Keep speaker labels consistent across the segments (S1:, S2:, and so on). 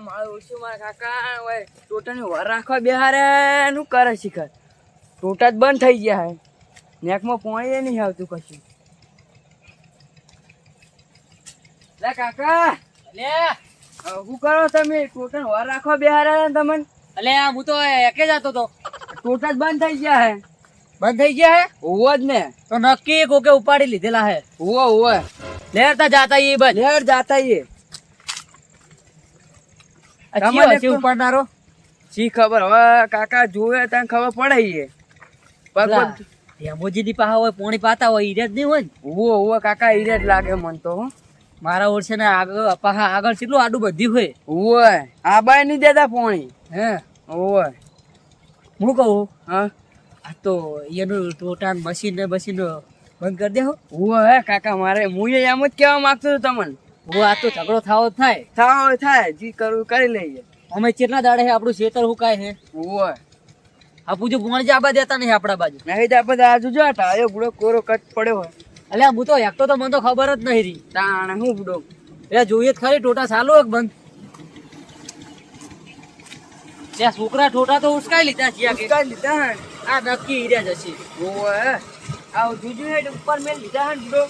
S1: મારું ઓછું મારા કાકા? ઓય ટોટાની વર રાખવા બેહારે. નું કરે શિખર? ટોટા જ બંધ થઈ ગયા હે. નેકમાં પોણી નહીં આવતું કશું. લે કાકા.
S2: લે
S1: શું કરો તમે? ટોટલ વર રાખવા બેહારે તમને?
S2: અલે આ હું તો એકે જતો તો.
S1: ટોટા જ બંધ થઈ ગયા હે.
S2: બંધ થઈ ગયા હે?
S1: હોવો જ ને.
S2: તો નક્કી કોકે ઉપાડી લીધેલા હે?
S1: હોવો હોવો.
S2: લેરતા જાતા એ બસ
S1: લેર જાતા એ
S2: ઉપાડનારો?
S1: શી ખબર? હવે કાકા જોવે તને ખબર પડે
S2: ની પાસે હોય પોણી પાતા હોય ઈરે જ નહીં હોય
S1: કાકા ઈ લાગે મન તો
S2: મારા ઓળશે ને આગળ પાછા આગળ કેટલું આડું બધી હોય.
S1: ઓય આ બાય નહીં દેતા પોણી.
S2: હે?
S1: ઓય
S2: હું કહું?
S1: હા?
S2: આ તો એનું ટોટાન મશીન ને મશીન બંધ કરી દેહો
S1: ઓય હે કાકા મારે હું એમ જ કહેવા માંગતો હતો તમને.
S2: હું આ તો ઝઘડો થાવો થાય.
S1: થાવો થાય જી કરું કરી લઈએ.
S2: અમે કેટલા દાડે હે આપણું ખેતર હુકાય હે?
S1: ઓય
S2: આ પૂછું પોણી જાબા દેતા નહીં આપણા બાજુ.
S1: નહીં તો આપણે આજુ જો ટાયો બુડો કોરો કટ પડ્યો હોય.
S2: અલ્યા હું તો એકતો તો મને તો ખબર જ નહીં રહી.
S1: તાણે હું બુડો?
S2: એ જોઈએ જ ખરી ટોટા ચાલુ એક બંધ? ત્યાં છોકરા ટોટા તો ઉસકાઈ લીધા છે
S1: ઉસકાઈ લીધા
S2: આ નક્કી ઈર્યા જશે.
S1: ઓય આવ જુજુ હેડ ઉપર મેં લીધા હે બુડો?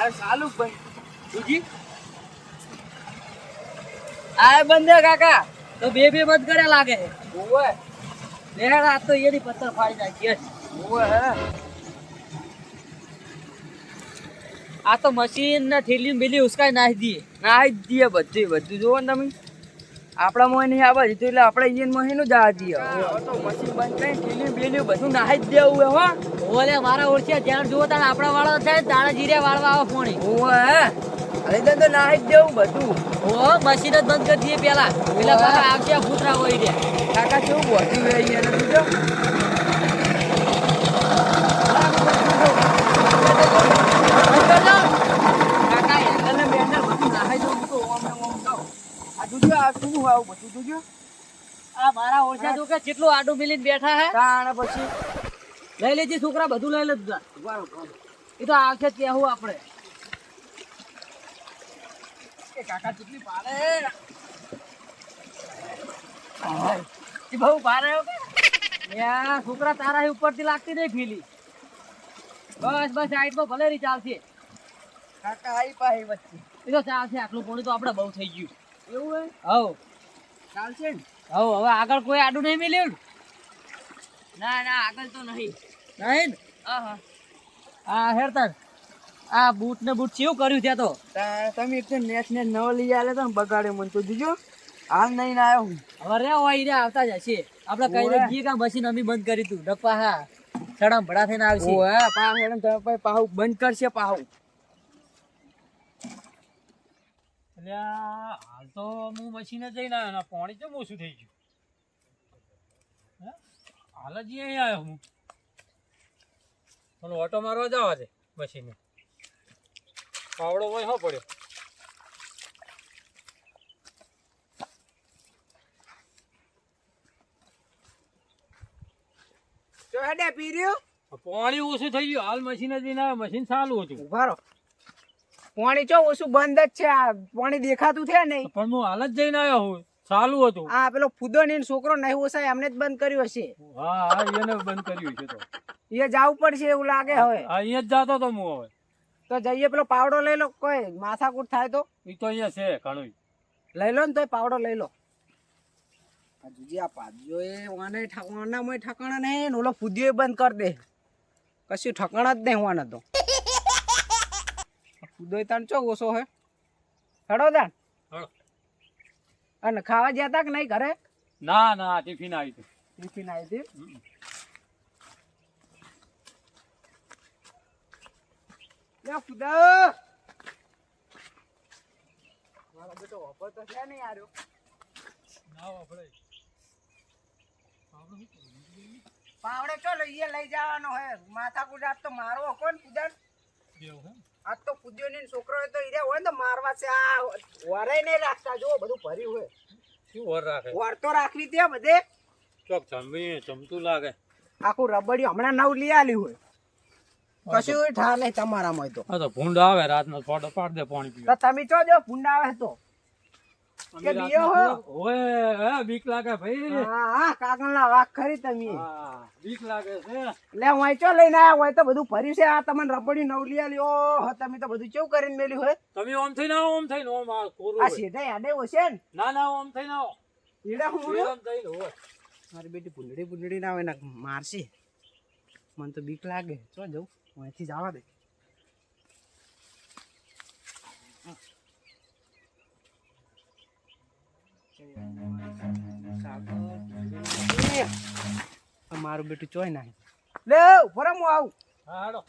S1: આ સાલું ભાઈ. સુજી આ બંદે કાકા.
S2: તો બે બે બંધ કર્યા લાગે છે.
S1: ઓય
S2: બે આ તો એની પથ્થર ફાડી નાખી
S1: હે.
S2: આ તો મશીન ને થેલી બેલી ઉસકાઈ નાખી દઈએ
S1: નાખી દીએ દઈએ બધું બધું જોવો ને તમે. આપણા મોય નહીં આવે બાજુ એટલે આપણે ઈયન મહીનું નું આ દઈએ મશીન બંધ કરી ટીલી બેલી બધું નાહી જ દેવું હે હો.
S2: ઓલે મારા ઓળખ્યા ધ્યાન જુઓ ત્યાં આપણા વાળા થાય તારા જીરે વાળવા આવે પોણી.
S1: હે. હવે તો તો નાહી જ દેવું બધું.
S2: ઓ મશીન જ બંધ કરી દઈએ પેલા. પેલા પાછા આવશે ભૂતરા હોય રે.
S1: કાકા કેવું બોધી હોય અહીંયા નથી જો કાકા હેન્ડલ ને બેન્ડલ બધું નાહી દઉં હું તો ઓમ ને ઓમ જાઉં. આ જોજો આ શું આવું બધું જોજો.
S2: આ મારા ઓળખ્યા જો કે કેટલું આડું મિલીને બેઠા હે.
S1: તાણ પછી.
S2: લઈ લેજે છોકરા બધું લઈ લેજો. એ તો આવશે ત્યાં આપણે.
S1: એ કાકા કેટલી પાડે. એ બહુ ભારે હો
S2: યા છોકરા તારા ઉપરથી લાગતી નહીં ફીલી. બસ બસ સાઈડમાં ભલે રહી ચાલશે.
S1: કાકા આઈ પાહી વચ્ચે.
S2: એ તો ચાલશે આટલું પોણી તો આપણે બહુ થઈ ગયું.
S1: એવું હે
S2: હવ.
S1: ચાલશે ને?
S2: હવ હવે આગળ કોઈ આડું નહીં મિલ્યું
S1: ના? ના આગળ તો નહીં.
S2: નહીં ને?
S1: હા
S2: હેર તાર આ બૂટ ને બૂટ કેવું કર્યું ત્યાં તો?
S1: તમે એક નેટ નેટ નવો લઈ આલે તો બગાડ્યો મને તો જોજો. હાલ નહીં ના આવ્યો હું.
S2: હવે રે હોય રે આવતા જ હશે આપણે કઈ
S1: ઓવે.
S2: જઈએ કે મશીન અમે બંધ કરી તું ડપ્પા હા સડામ ભડા થઈને આવશે.
S1: ઓહે પાહ હેડન તમે પાહુ બંધ કરશે પાહુ
S3: એટલે હાલ તો હું મશીને જઈને આવ્યો ને પાણી કેમ ઓછું થઈ ગયું? હે? હાલ જ અહીં આવ્યો હું. પણ ઓટો મારવા જવા દે મશીને. પાવડો હોય હો પડ્યો. પાણી ઓછું થઈ ગયું. હાલ મશીને જઈને આવ્યો. મશીન ચાલુ હતું.
S1: ઊભા રહો. પાણી ચો ઓછું બંધ જ છે આ પાણી દેખાતું છે નહીં.
S3: પણ હું હાલ જ જઈને આવ્યો હું. ચાલુ હતું.
S1: આ પેલો ફુદો ને છોકરો નહીં ઓસાય એમને જ બંધ કર્યો હશે
S3: હા હા એને બંધ કર્યું છે તો.
S1: એ જવું પડશે એવું લાગે હવે.
S3: અહીંયા જ જતો તો હું હવે.
S1: તો જઈએ પેલો પાવડો લઈ લો કોઈ માથાકૂટ થાય તો.
S3: એ તો અહીંયા છે ઘણું
S1: લઈ લો ને તોય પાવડો લઈ લો. આ આ પાજો એ વાને ઠકાણા મોય ઠકાણા નહીં ઓલો ફુદીઓ બંધ કરી દે. કશું ઠકાણા જ નહીં હોવાના તો. ફુદો તાણ ચો ઓછો હે હડો
S3: હળો.
S1: અને ખાવા ગયા તા કે નહીં ઘરે?
S3: ના ના ટિફિન આવી હતી.
S1: ટિફિન આવી હતી. લે મારો બેટો ઓફર તો છે નહીં આર્યો.
S3: ના
S1: પાવડે ચો લઈએ લઈ જવાનો હે. માથા ગુજરાત તો મારવો કોણ કુદર
S3: એવું હે
S1: આ તો કુદ્યો ને છોકરો તો ઈરે હોય ને મારવા છે. આ વરાય નહીં રાખતા. જો બધું ભર્યું હોય.
S3: શું વર રાખે?
S1: વર તો રાખવી ત્યાં બધે.
S3: ચોક જમી જમતું લાગે.
S1: આખું રબડિયું હમણાં નવ લઈ આલી હોય. કશું ઠા નહીં તમારામાં તો.
S3: હા તો ભૂંડ આવે રાતનો ફોટો પાડ દે પાણી પીવા.
S1: તમે ચો જો ભૂંડ આવે તો.
S4: કે બીયો હો?
S3: ઓય હે બીક લાગે ભાઈ.
S4: હા હા કાગળના વાક ખરી તમે.
S3: હા બીક લાગે છે.
S4: લે વાંચો લઈને આયા? હોય તો બધું ભર્યું છે. આ તમને રબડી નવલિયા લ્યો. હો તમે તો બધું કેવું કરીને મેલ્યું હોય?
S3: તમે ઓમ થઈને ના ઓમ થઈને ઓમ આ કોરું
S4: આ. સીધા યાદે હશે ને?
S3: ના ના ઓમ થઈને ના
S4: ઈડા હું
S3: ઓમ થઈ હોય.
S4: મારી બેટી ભૂંડડી ભૂંડડી ના હોય ને મારશે. મને તો બીક લાગે. ચો જવું? હું અહીંથી જવા દે. મારું બેટું ચોય નાખી લે ફરમ હું આવું.
S3: હા હાલો.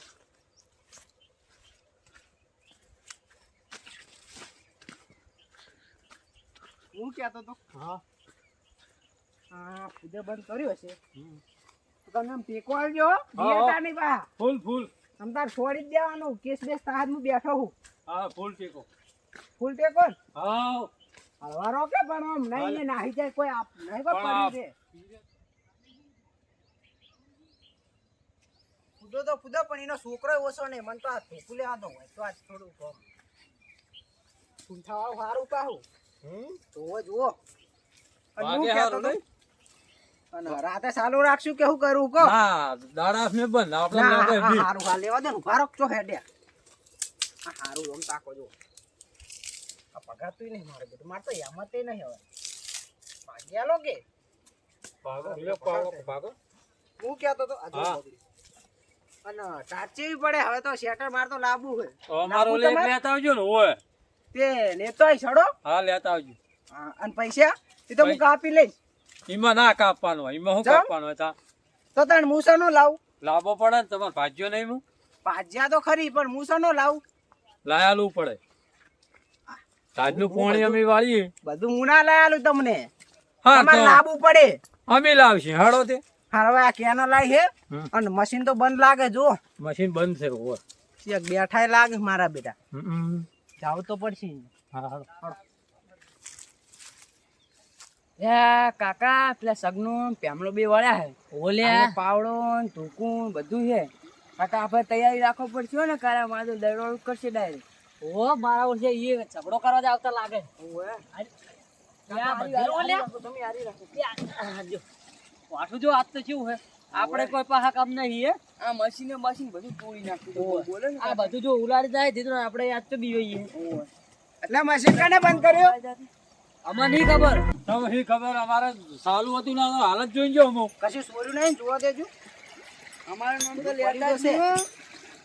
S4: હું કહેતો તો
S3: હા.
S4: હા પૂજા બંધ કર્યો હશે.
S3: હમ.
S4: તમે આમ ટેકો આવજો બીએતા નહીં બા
S3: ફૂલ ફૂલ.
S4: તમ તાર છોડી જ દેવાનું કેસ બેસ તાજ હું બેઠો હું.
S3: હા ફૂલ ટેકો.
S4: ફૂલ ટેકો?
S3: હા.
S4: હલવા કે પણ આમ નહીં નાહી જાય કોઈ આપ નહીં કોઈ પડી રે પૂજો તો પૂજો પણ એનો છોકરો ઓછો નહીં મને તો આ ધોકું આદો હોય તો આ થોડું કહો પૂંછા વાળું સારું પાહું. જોવો જુઓ
S3: વાગે નહીં?
S4: રાતે ચાલુ રાખશું કે શું કરવું
S3: કો દાડા મેં બંધ. આપણે
S4: હા લેવા દે ઊભા રાખજો હેડ્યા આ હારું આમ તાકો જો આ પગાતું નહીં મારે બધું. મારે તો યામતે નહીં હવે ભાગ્યા લો કે.
S3: ભાગો ભાગો ભાગો.
S4: હું કહેતો હતો
S3: હા.
S4: અને ટાચી પડે હવે તો શેટર માર તો લાવવું હોય.
S3: અમારો
S4: નાખું
S3: લેતા આવજો ને ઓય.
S4: તે નેતોય છડો.
S3: હા લેતા આવજો.
S4: હા, અને પૈસા? એ તો હું કાપી લઈશ?
S3: એમાં ના કાપવાનું હોય એમાં શું
S4: ચમ?
S3: કાપવાનું હોય તા.
S4: તો તને મૂસા નો લાવું.
S3: લાવવો પડે ને તમારે ભાજ્યો નહીં હું?
S4: ભાજ્યા તો ખરી પણ મૂસા નો લાવું.
S3: લાયાલું પડે. તાજનું પાણી અમે વાળીએ.
S4: બધું હું ના આલું તમને.
S3: હા
S4: લાવવું પડે.
S3: અમે લાવશે. હાડો તે.
S4: હવે આ કેનો લાવી છે અને મશીન તો બંધ લાગે જો
S3: મશીન બંધ છે ઓય
S4: એક બેઠાય લાગે મારા બેટા. જાવ તો પડશે.
S3: હા
S2: કાકા પેલા સગનું પેમડો બે વળ્યા હે. ઓલ્યા પાવડો ટૂંકું બધું છે કાકા આપણે તૈયારી રાખવો પડશે ને કારા મારે દરોડ કરશે ડાયરેક્ટ. ઓ મારા ઓળશે એ ઝઘડો કરવા જ આવતા લાગે. વાઠું જો આજ તો કેવું હે? આપણે કોઈ પાહા કામ નહીં હે? આ મશીને મશીન બધું તોડી નાખ્યું આ બધું જો ઉલાડી જાય તે તો આપણે આજ તો બીવાઈએ.
S4: એટલે મશીન કને બંધ કર્યો?
S2: અમને નહીં ખબર.
S3: તમે નહીં ખબર અમારે સાલું હતું ના હાલત જોઈ જો અમુક.
S4: કશું સોર્યું નહીં જોવા દેજો.
S2: અમારે નામ તો લેતા છે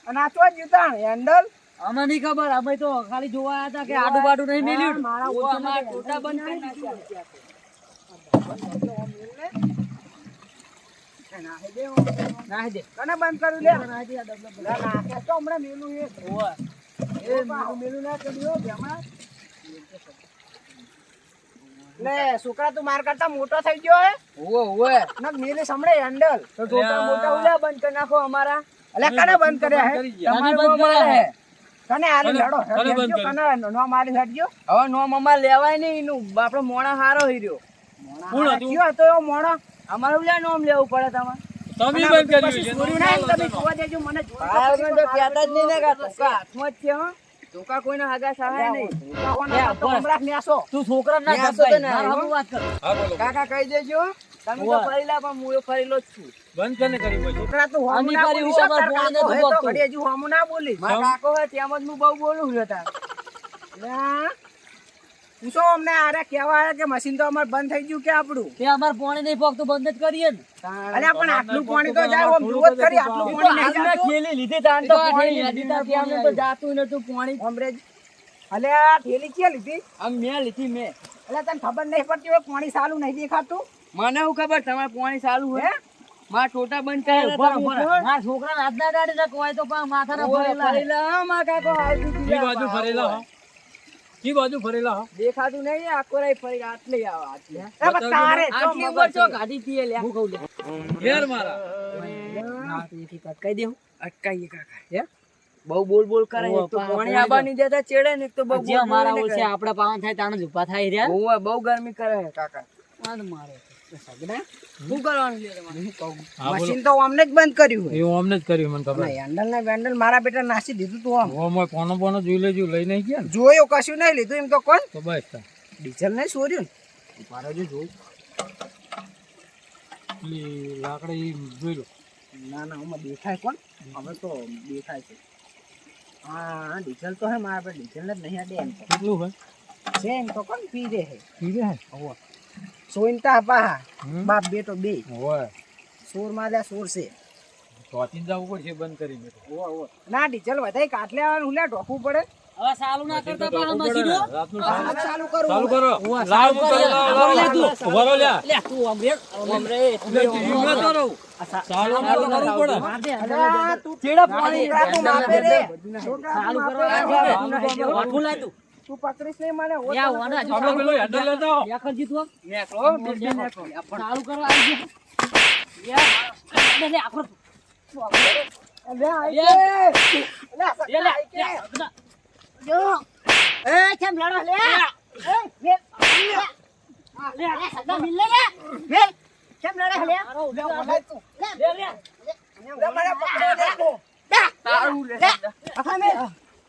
S4: અને આ તો જીતા હેન્ડલ
S2: અમને નહીં ખબર અમે તો ખાલી જોવા આવ્યા હતા કે આડું બાડું નહીં મેલ્યું
S4: મારા
S2: ટોટા બંધ કરી
S4: નાખ્યા. છોકરા તું માર કરતા મોટો થઈ ગયો. મેલે સમડે હેન્ડલ
S2: મોટા ઉલ્યા બંધ કરી નાખો અમારા
S4: એટલે કને બંધ કર્યા હે નો. કને આલી લડો
S3: કને?
S4: નો મારી હેડજો
S2: હવે નોમ અમારે લેવાય નહીં એનું. આપણો મોણા હારો હીર્યો
S3: કોણ હતું?
S4: કયો હતો એવો મોણા?
S2: અમારું લે નોમ લેવું પડે તમારે.
S3: તમે બંધ
S4: કરી ને તમે જોવા દેજો મને જોવા
S2: તો કહેતા જ નહીં ને કા હાથમાં જ છે હો. ધોકા કોઈના હગા સહાય નહીં.
S4: તો.
S2: તું છોકરા ના.
S4: તો
S2: વાત કર.
S4: કાકા કહી દેજો
S2: તમે તો ફરેલા પણ હું ફરેલો જ છું.
S3: બંધ કરીને કરી પછી
S4: છોકરા તું હોમું ના બોલી
S2: પોણીને
S4: કાકો હે તો ઘડી હજુ હોમું ના બોલીશ.
S2: મારા કાકો હોય તેમ જ હું બહુ બોલું
S4: હતા તું અમને આરે આવ્યા કે મશીન તો અમાર બંધ થઈ ગયું કે આપણું?
S2: તે અમાર પાણી નહીં પોકતું બંધ જ કરીએ ને.
S4: અલ્યા પણ આટલું પાણી તો જાય ઓમ જુઓ કરી આટલું પાણી. નહીં
S2: જાય મેં ખેલી લીધી તાન તો પાણી લીધી તાર કે અમે તો જાતું નતું પોણી.
S4: અમરેજ અલ્યા થેલી કે લીધી?
S2: આમ મેં લીધી મેં.
S4: અલ્યા તને ખબર નહીં પડતી હોય પાણી સાલું નહીં દેખાતું?
S2: મને હું ખબર તમારે પોણી સાલું
S4: હે?
S2: હોય મારા ટોટા બંધ
S4: કરે.
S2: હું મારા છોકરાને હાથ ના કાઢી નાખો હોય તો પણ માથાના ફરેલા હા, મારા કાકો
S3: આવી બાજુ ફરેલા હો. કી બાજુ ફરેલા?
S2: દેખાતું નહીં આખો રાઈ ફરી આટલે આવે આટલે
S4: એ તારે
S2: આટલી ઉપર
S4: છે.
S2: ચો ગાડી પીએ લે હું કહું લે
S3: ઘેર મારા.
S2: અટકાઈ દેવું અટકાઈએ કાકા. હે? બહુ બોલ બોલ કરે એક તો પાણી આબા દેતા ચેડે ને એક તો બહુ મારા ઓછે આપડા પાવન થાય તાણ જ ઊભા થાય રહ્યા. બહુ ગરમી કરે કાકા. માર મારે હું
S3: હા
S4: મશીન તો અમને જ બંધ કર્યું
S3: એવું અમને જ કર્યું મને ખબર.
S4: હેન્ડલ ને મારા બેટા નાસી દીધું તું આમ.
S3: ઓમ હોય પોનો પોનો જોઈ લેજો લઈ નહીં ગયા ને.
S4: જોયું કશું નહીં લીધું એમ તો કોણ?
S3: તો બસ
S4: ડીઝલ નહીં સોર્યું ને? જોઉં
S3: લાકડી જોઈ લો.
S4: ના ના આમાં દેખાય કોણ? હવે તો દેખાય છે. હા ડીઝલ તો હે મારા પાસે ડીઝલ જ નહીં અડે એમ
S3: કેટલું હોય?
S4: છે એમ તો કોણ? પીરે હે.
S3: પીરે હે?
S4: હોવ. સોઈનતા પાહા. બાપ બેટો બે.
S3: હોય
S4: સોરમાં સોર છે.
S3: ચોથી જવું પડશે બંધ કરી મેં
S4: હોવ હોવ. ના ડીઝલ વધારે કાટલે આવવાનું હુલ્યા ઢોકવું પડે.
S2: હવે ચાલુ ના કરતા પાછા મશીનો?
S4: ચાલુ. કરું
S3: ચાલુ કરો. લાવ
S2: ચાલુ કરો,
S3: લાવ, લાવ,
S2: રહે. તું.
S3: લાવ. લે
S2: લે તું અમરે અમરે
S3: એટલે જીવ તો રહું. ચાલુ ના કરવું પડે.
S4: અરે તું
S2: ચેડા પાણી
S4: રાતો માપે રે.
S2: ચાલુ કરો લાય તું.
S4: તું પકડીશ નહીં મને
S3: પેલો હેન્ડલ લેતા.
S4: નેકળો, બે નેકળો.
S2: ચાલુ કરવા આવી ગયો. આખો. લે.
S4: આઈ કે.
S2: લે.
S5: જો એ કેમ લડો લે એ લે લે સગા મિલ લે લે કેમ લડો લે
S4: લે.
S2: લે, લે.
S4: લે, મને પકડો, લે.
S2: તારું લે.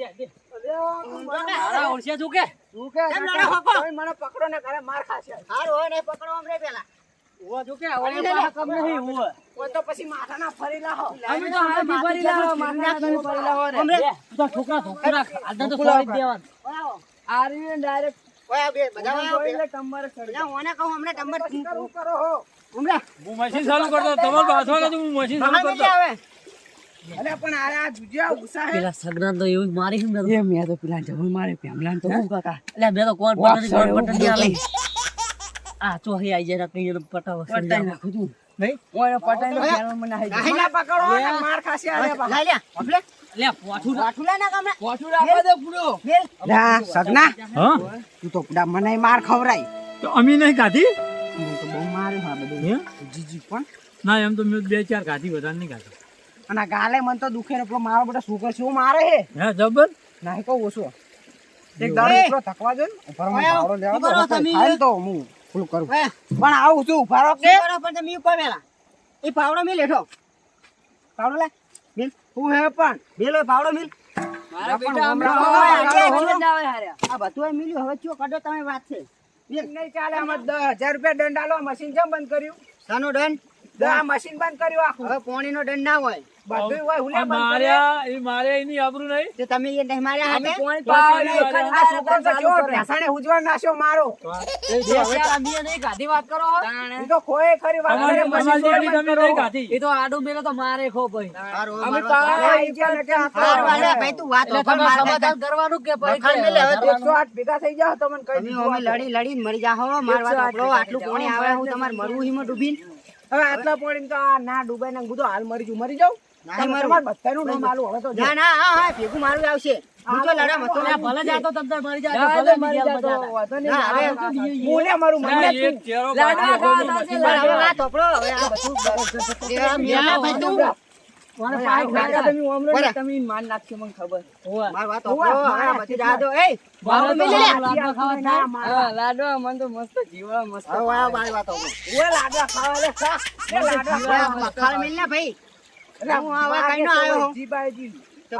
S4: મને
S2: તું તું?
S4: તું પકડો ને કાલે માર ખાશે.
S5: હારું હોય ને પકડો અમરે પેલા
S2: ઉવા જો કે, ઓલે પાછા કમ નહીં, ઉવા.
S4: કોઈ તો પછી માથાના ફરી લાહો
S2: અમે તો હાલ બી ભરી લાવો, માથાના તમે ભરી લાવો રે.
S5: અમરે.
S2: લે, છોકરા, છોકરા, આજના તો જ દેવાના.
S5: ઓયા
S4: ડાયરેક્ટ
S5: ઓયા બે બધા ઓયા
S4: એટલે ટંબર ચડી
S5: લે ઓને કહું હમણે ટંબર
S4: કરો હો.
S5: હમણે.
S3: હું મશીન ચાલુ કરતો તમારે બાથવા કે હું મશીન ચાલુ કરતો.
S4: અલે પણ આ આ જુજિયા ગુસ્સા હે?
S2: પેલા સગના તો એવું મારી હમ
S4: એ મે તો પેલા જમણ મારે પેમલા તો હું કાકા?
S2: એટલે મે તો કોણ પટન કોણ પટનની આલી? આ હે આઈ જરા કઈ એનો પટાવ
S4: પટાઈ નાખું તું. નહીં ઓય પટાઈ નો ફેરવા મને આઈ
S5: નાહી
S4: જાય પકડો ને માર ખાસી આલે બા
S5: લાઈ લે.
S2: લે પોઠું
S5: લે ના કામના
S4: પોછું રાખવા દે પૂરો. લા સગના.
S3: હા?
S4: તું તો પડા મને માર ખવરાઈ
S3: તો અમી નહીં ખાધી?
S4: હું તો બહુ માર્યો હા બધું. જીજી પણ.
S3: ના એમ તો મેં બે ચાર ગાધી વધારે નહીં ખાધી.
S4: અને ગાલે મન તો દુખે ને પેલો મારો બેટા સુગર છે મારે હે.
S3: હે જબર?
S4: નાહી કહું ઓછો. એક દાડો
S5: એ!
S4: થકવા દે ને ઉપર
S5: ઓય,
S4: લેવા
S5: તો?
S4: ખાઈ તો હું ફૂલ કરું. પણ આવું છું ઊભા કે?
S5: પણ તમે ઉપર મેલા એ ભાવડો મિલ હેઠો. ભાવડો લે મિલ.
S4: હું હે પણ?
S5: મિલ ભાવડો મિલ.
S2: મારા
S4: બેટા.
S5: આ બધું મિલ્યું હવે ચો કાઢો તમે વાત છે.
S4: મિલ. નહીં ચાલે આમાં દસ હજાર રૂપિયા દંડ આલો મશીન કેમ બંધ કર્યું?
S5: સાનો દંડ?
S4: આ મશીન બંધ કર્યું આખું.
S5: હવે પોણીનો દંડ ના હોય.
S4: બધું હોય હુલે
S3: આ
S4: બંધ કર્યું
S3: માર્યા એ મારે એની આબરૂ નહીં.
S5: તો તમે એ નહીં માર્યા હાથે?
S2: પોણી
S4: પાવ
S3: પાણી
S4: નહીં,
S3: વાળા.
S4: આ છોકરો તો કેવો ભેંસાને ઉજવણ નાખ્યો મારો.
S2: ગાધી વાત કરો હો.
S4: તો ખોએ ખરી વાત કરે,
S3: તમારી
S4: મશીન
S3: તમારી
S4: બંધ
S3: તમે નહીં ખાધી
S2: એ તો આડો મેલો તો મારે ખો ભાઈ.
S4: અમે
S5: મારવા
S4: પાવ
S5: તો-
S4: આઈ ગયા ને કે આ તો
S5: ભાઈ તું વાત
S2: એટલે
S5: વખત
S2: સમાધાન કરવાનું કે ભાઈ
S5: વખાણ મેલે, હવે
S2: કે
S4: એકસો આઠ ભેગા થઈ જાઓ તો કહી દીધું
S5: અમે લડી લડીને મરી જાહો મારવા તો આટલું કોણી આવે હું તમારે મરવું હિમ ડૂબીને
S4: હવે આટલા પોણી તો આ ના ડૂબાઈ ને ગુદો હાલ મરી જઉં મરી જાઉં.
S5: નાહી
S4: તમે બધાનું નામ આલું હવે તો
S5: ના ના હા હા ભેગું મારું આવશે. હું તો લડા મતો
S2: અલ્યા, ભલે જાતો તમ તાર મરી જાતો, ભલે
S4: મરી જાતો,
S2: બધા.
S5: ના, હવે
S4: આ
S2: તો બીજું
S4: હું ને મારું મને
S3: એક ચેરો
S2: લાડવા ખાવા
S3: મશીન
S2: સાથે
S5: પણ હવે વાત હવે આ બધું મેલા
S4: ને
S2: હોવે.
S5: બધી.
S2: લાડવા ખાવા મને તો મસ્ત જીવા
S4: લાડવા ખાવા
S5: ભાઈ. હું આવા કઈનો આવ્યો.
S4: જીબાજી.
S5: તો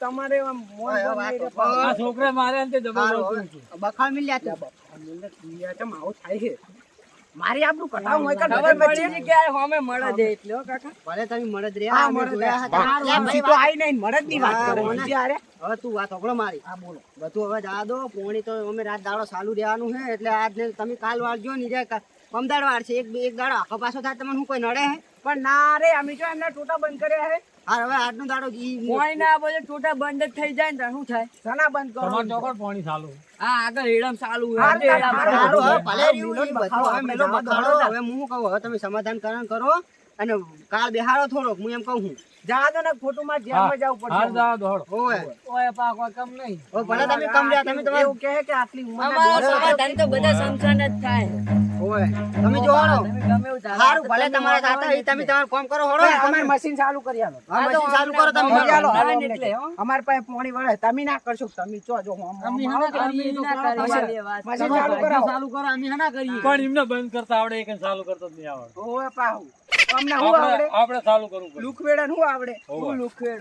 S4: તમારે
S3: આ છોકરા મારે તું
S4: થાય છે. આપણું કટાવું હોય કે
S2: ખબર પડી કે આ હમે મળે એટલે કાકા.
S5: ભલે તમે મળદ રે.
S4: હા,
S5: અમે
S4: મળદ રે.
S5: હતા.
S4: હા,
S5: લે ભાઈ
S4: બીજી તો આઈ નહીં મળદની વાત
S5: હા,
S4: કરે.
S5: મને.
S4: બીજી હારે.
S5: હવે તું વાત હોપડો મારી.
S4: હા બોલો.
S5: બધું હવે જા દો પોણી તો અમે રાત દાડો ચાલુ રહેવાનું છે. એટલે આજ ને તમે કાલ વાળજો ને પમદાડ છે. એક એક દાડો આખો પાછો થાય તમને શું કોઈ નડે હે?
S4: પણ ના રે અમે જો એમના ટોટા બંધ કર્યા છે.
S5: હા હવે આજનો દાડો ઈ
S2: કોઈ ના બોલે ટોટા બંધ જ થઈ જાય ને શું થાય?
S4: સના બંધ કરો
S3: તમાર ચોકડ પાણી ચાલુ
S2: હા આગળ હેડમ ચાલુ હે
S4: હારું,
S2: ચાલુ
S5: સારું, હવે ભલે રહ્યું ઈ બધું હવે મેલો બતાડો હવે હું કહું હવે તમે સમાધાન કરણ કરો અને કાલ બેહારો થોડોક હું એમ કહું હું.
S4: જા દો ને ખોટું માં
S3: હા,
S4: જેલમાં જવું
S3: હાર
S4: પડશે
S3: જા દોડ.
S5: ઓય
S2: ઓય પા કોઈ કમ નહીં.
S5: ઓ ભલે તમે કમ રહ્યા તમે તમારે
S4: એવું કહે કે આટલી ઉંમર
S2: અમારા સમાધાન તો બધા સંસાન જ થાય.
S4: ઓય
S5: તમે જો. સારું ભલે તમારે થતા તમે તમારું કામ કરો હળો
S4: અમાર મશીન ચાલુ કરી આલો.
S5: હા, મશીન ચાલુ કરો તમે
S4: કરી આલો,
S2: એટલે,
S4: અમાર પાસે પોણી વળે તમે ના કરશો તમે જો જો
S2: અમે ના
S4: કરી મશીન- ચાલુ કરો
S2: ચાલુ કરો અમે ના કરીએ.
S3: પણ એમને બંધ કરતા આવડે એક ચાલુ કરતો જ નહીં આવડે.
S4: ઓય પાહુ. અમને હું આવડે?
S3: આપણે ચાલુ કરવું પડે.
S4: લુકવેડા નું આવડે?
S3: હોવે.
S2: લુખેડ,